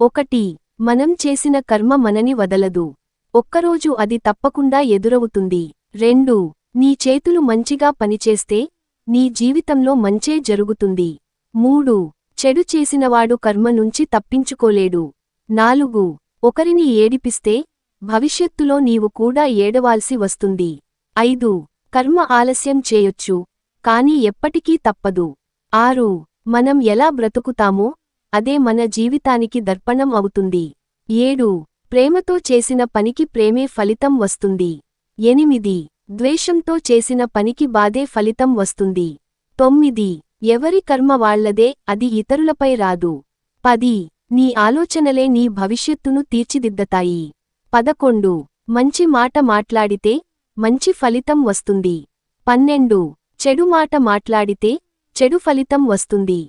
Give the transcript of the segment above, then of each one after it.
ఒకటి మనం చేసిన కర్మ మనని వదలదు. ఒక్కరోజు అది తప్పకుండా ఎదురవుతుంది. రెండు నీ చేతులు మంచిగా పనిచేస్తే నీ జీవితంలో మంచే జరుగుతుంది. మూడు చెడు చేసినవాడు కర్మ నుంచి తప్పించుకోలేడు. నాలుగు ఒకరిని ఏడిపిస్తే భవిష్యత్తులో నీవు కూడా ఏడవాల్సి వస్తుంది. ఐదు కర్మ ఆలస్యం చేయొచ్చు కాని ఎప్పటికీ తప్పదు. ఆరు మనం ఎలా బ్రతుకుతామో అదే మన జీవితానికి దర్పణం అవుతుంది. ఏడు. ప్రేమతో చేసిన పనికి ప్రేమే ఫలితం వస్తుంది. ఎనిమిది. ద్వేషంతో చేసిన పనికి బాధే ఫలితం వస్తుంది. తొమ్మిది. ఎవరి కర్మ వాళ్ళదే అది ఇతరులపై రాదు. పది. నీ ఆలోచనలే నీ భవిష్యత్తును తీర్చిదిద్దతాయి. పదకొండు. మంచి మాట మాట్లాడితే మంచి ఫలితం వస్తుంది. పన్నెండు. చెడు మాట మాట్లాడితే చెడు ఫలితం వస్తుంది.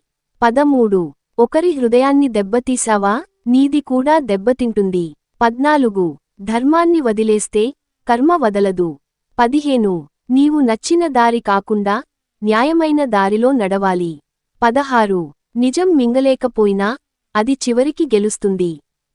పదమూడు. ఒకరి హృదయాన్ని దెబ్బతీశావా? నీది కూడా దెబ్బతింటుంది. పద్నాలుగు. ధర్మాన్ని వదిలేస్తే కర్మ వదలదు. పదిహేను. నీవు నచ్చిన దారి కాకుండా న్యాయమైన దారిలో నడవాలి. పదహారు. నిజం మింగలేకపోయినా అది చివరికి గెలుస్తుంది.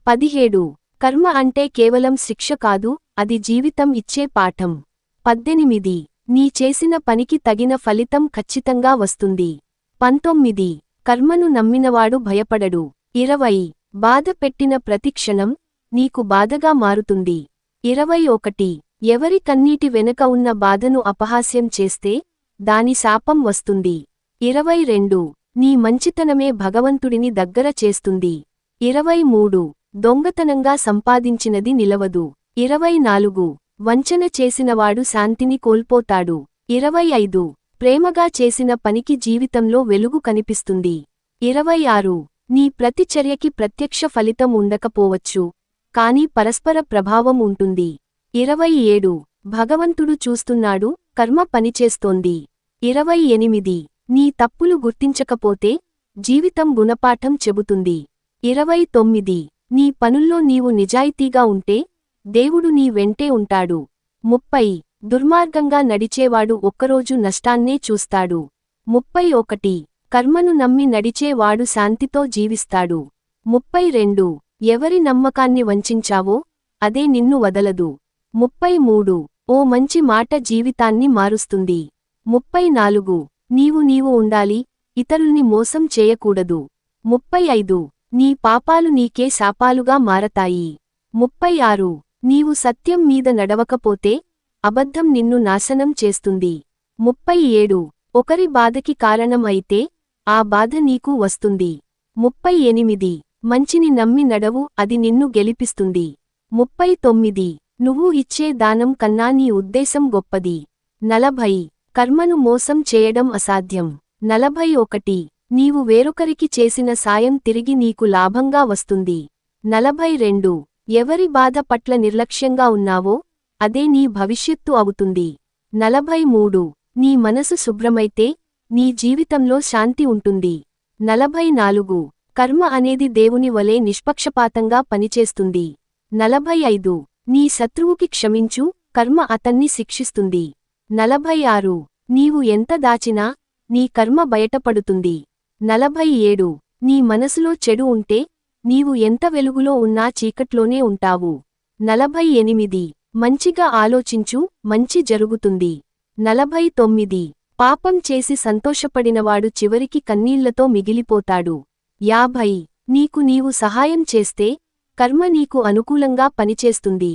పదిహేడు. కర్మ అంటే కేవలం శిక్ష కాదు అది జీవితం ఇచ్చే పాఠం. పద్దెనిమిది. నీ చేసిన పనికి తగిన ఫలితం ఖచ్చితంగా వస్తుంది. పంతొమ్మిది. కర్మను నమ్మినవాడు భయపడడు. ఇరవై బాధ పెట్టిన ప్రతిక్షణం నీకు బాధగా మారుతుంది. ఇరవై ఒకటి ఎవరి కన్నీటి వెనుక ఉన్న బాధను అపహాస్యం చేస్తే దాని శాపం వస్తుంది. ఇరవై రెండు నీ మంచితనమే భగవంతుడిని దగ్గర చేస్తుంది. ఇరవై మూడు దొంగతనంగా సంపాదించినది నిలవదు. ఇరవై నాలుగు వంచన చేసినవాడు శాంతిని కోల్పోతాడు. ఇరవై ఐదు ప్రేమగా చేసిన పనికి జీవితంలో వెలుగు కనిపిస్తుంది. ఇరవై ఆరు. నీ ప్రతిచర్యకి ప్రత్యక్ష ఫలితం ఉండకపోవచ్చు కాని పరస్పర ప్రభావం ఉంటుంది. ఇరవై ఏడు. భగవంతుడు చూస్తున్నాడు కర్మ పనిచేస్తోంది. ఇరవై ఎనిమిది. నీ తప్పులు గుర్తించకపోతే జీవితం గుణపాఠం చెబుతుంది. ఇరవై తొమ్మిది. నీ పనుల్లో నీవు నిజాయితీగా ఉంటే దేవుడు నీ వెంటే ఉంటాడు. ముప్పై. దుర్మార్గంగా నడిచేవాడు ఒక్కరోజు నష్టాన్నే చూస్తాడు. ముప్పై ఒకటి. కర్మను నమ్మి నడిచేవాడు శాంతితో జీవిస్తాడు. ముప్పై రెండు. ఎవరి నమ్మకాన్ని వంచించావో అదే నిన్ను వదలదు. ముప్పై మూడు. ఓ మంచి మాట జీవితాన్ని మారుస్తుంది. ముప్పై నాలుగు. నీవు నీవు ఉండాలి ఇతరుల్ని మోసం చేయకూడదు. ముప్పై ఐదు. నీ పాపాలు నీకే శాపాలుగా మారతాయి. ముప్పై ఆరు. నీవు సత్యం మీద నడవకపోతే అబద్ధం నిన్ను నాశనం చేస్తుంది. ముప్పై ఏడు. ఒకరి బాధకి కారణం అయితే ఆ బాధ నీకు వస్తుంది. ముప్పై ఎనిమిది. మంచిని నమ్మి నడవు అది నిన్ను గెలిపిస్తుంది. ముప్పై తొమ్మిది. నువ్వు ఇచ్చే దానం కన్నా నీ ఉద్దేశం గొప్పది. నలభై. కర్మను మోసం చేయడం అసాధ్యం. నలభై ఒకటి. నీవు వేరొకరికి చేసిన సాయం తిరిగి నీకు లాభంగా వస్తుంది. నలభై రెండు. ఎవరి బాధ పట్ల నిర్లక్ష్యంగా ఉన్నావో అదే నీ భవిష్యత్తు అవుతుంది. నలభై మూడు నీ మనసు శుభ్రమైతే నీ జీవితంలో శాంతి ఉంటుంది. నలభై నాలుగు కర్మ అనేది దేవుని వలె నిష్పక్షపాతంగా పనిచేస్తుంది. నలభై ఐదు నీ శత్రువుకి క్షమించు కర్మ అతన్ని శిక్షిస్తుంది. నలభై ఆరు నీవు ఎంత దాచినా నీ కర్మ బయటపడుతుంది. నలభై ఏడు నీ మనసులో చెడు ఉంటే నీవు ఎంత వెలుగులో ఉన్నా చీకట్లోనే ఉంటావు. నలభై ఎనిమిది మంచిగా ఆలోచించు మంచి జరుగుతుంది. నలభై తొమ్మిది. పాపం చేసి సంతోషపడినవాడు చివరికి కన్నీళ్ళతో మిగిలిపోతాడు. యాభై. నీకు నీవు సహాయం చేస్తే కర్మ నీకు అనుకూలంగా పనిచేస్తుంది.